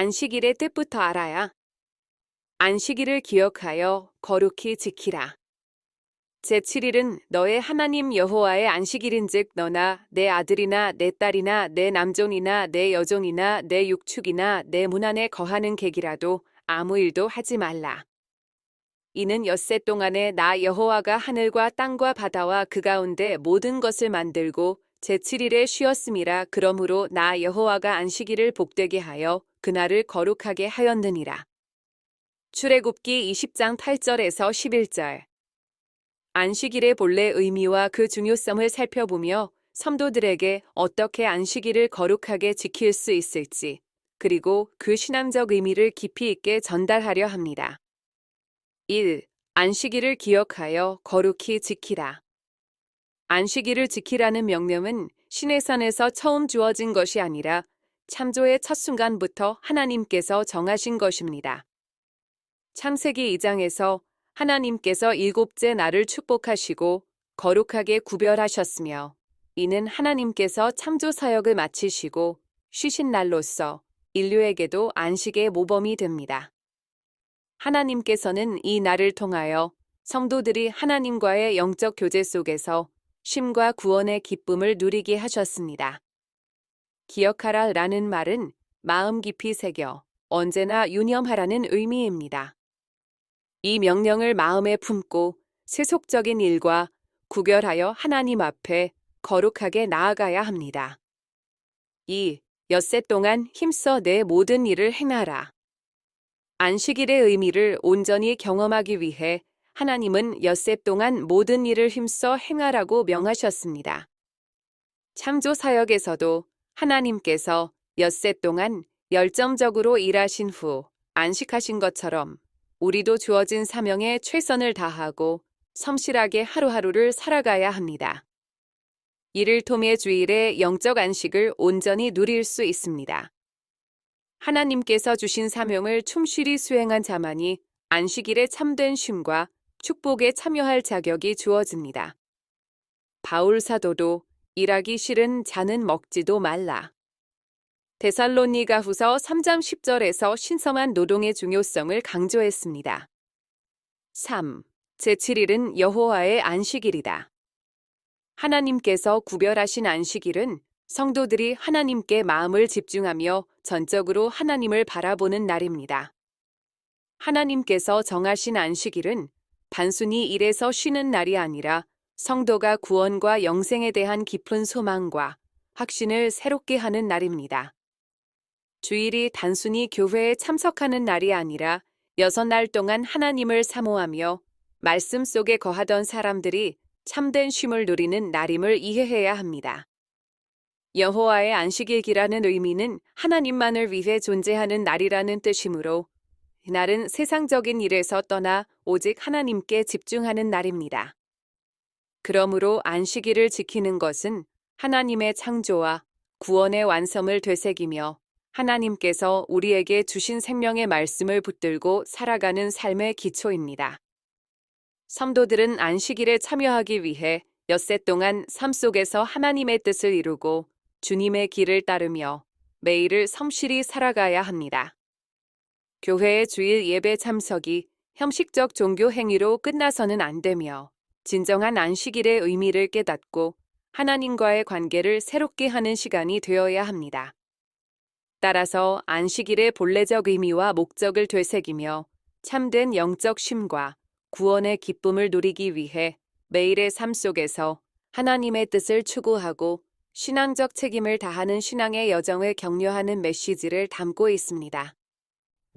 안식일의 뜻부터 알아야 안식일을 기억하여 거룩히 지키라. 제7일은 너의 하나님 여호와의 안식일인즉 너나 내 아들이나 내 딸이나 내 남종이나 내 여종이나 내 육축이나 내 문 안에 거하는 객이라도 아무 일도 하지 말라. 이는 엿새 동안에 나 여호와가 하늘과 땅과 바다와 그 가운데 모든 것을 만들고 제7일에 쉬었음이라 그러므로 나 여호와가 안식일을 복되게 하여 그날을 거룩하게 하였느니라. 출애굽기 20장 8절에서 11절 안식일의 본래 의미와 그 중요성을 살펴보며 성도들에게 어떻게 안식일을 거룩하게 지킬 수 있을지 그리고 그 신앙적 의미를 깊이 있게 전달하려 합니다. 1. 안식일을 기억하여 거룩히 지키라. 안식일을 지키라는 명령은 신의 산에서 처음 주어진 것이 아니라 참조의 첫 순간부터 하나님께서 정하신 것입니다. 창세기 2장에서 하나님께서 일곱째 날을 축복하시고 거룩하게 구별하셨으며 이는 하나님께서 창조 사역을 마치시고 쉬신 날로서 인류에게도 안식의 모범이 됩니다. 하나님께서는 이 날을 통하여 성도들이 하나님과의 영적 교제 속에서 쉼과 구원의 기쁨을 누리게 하셨습니다. 기억하라 라는 말은 마음 깊이 새겨 언제나 유념하라는 의미입니다. 이 명령을 마음에 품고 세속적인 일과 구별하여 하나님 앞에 거룩하게 나아가야 합니다. 2. 엿새 동안 힘써 내 모든 일을 행하라. 안식일의 의미를 온전히 경험하기 위해 하나님은 엿새 동안 모든 일을 힘써 행하라고 명하셨습니다. 창조 사역에서도 하나님께서 엿새 동안 열정적으로 일하신 후 안식하신 것처럼 우리도 주어진 사명에 최선을 다하고 성실하게 하루하루를 살아가야 합니다. 이를 통해 주일의 영적 안식을 온전히 누릴 수 있습니다. 하나님께서 주신 사명을 충실히 수행한 자만이 안식일의 참된 쉼과 축복에 참여할 자격이 주어집니다. 바울 사도도 일하기 싫은 자는 먹지도 말라. 데살로니가 후서 3장 10절에서 신성한 노동의 중요성을 강조했습니다. 3. 제7일은 여호와의 안식일이다. 하나님께서 구별하신 안식일은 성도들이 하나님께 마음을 집중하며 전적으로 하나님을 바라보는 날입니다. 하나님께서 정하신 안식일은 단순히 일에서 쉬는 날이 아니라 성도가 구원과 영생에 대한 깊은 소망과 확신을 새롭게 하는 날입니다. 주일이 단순히 교회에 참석하는 날이 아니라 여섯 날 동안 하나님을 사모하며 말씀 속에 거하던 사람들이 참된 쉼을 누리는 날임을 이해해야 합니다. 여호와의 안식일기라는 의미는 하나님만을 위해 존재하는 날이라는 뜻이므로 날은 세상적인 일에서 떠나 오직 하나님께 집중하는 날입니다. 그러므로 안식일을 지키는 것은 하나님의 창조와 구원의 완성을 되새기며 하나님께서 우리에게 주신 생명의 말씀을 붙들고 살아가는 삶의 기초입니다. 성도들은 안식일에 참여하기 위해 엿새 동안 삶 속에서 하나님의 뜻을 이루고 주님의 길을 따르며 매일을 성실히 살아가야 합니다. 교회의 주일 예배 참석이 형식적 종교 행위로 끝나서는 안 되며 진정한 안식일의 의미를 깨닫고 하나님과의 관계를 새롭게 하는 시간이 되어야 합니다. 따라서 안식일의 본래적 의미와 목적을 되새기며 참된 영적 쉼과 구원의 기쁨을 누리기 위해 매일의 삶 속에서 하나님의 뜻을 추구하고 신앙적 책임을 다하는 신앙의 여정을 격려하는 메시지를 담고 있습니다.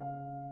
Thank you.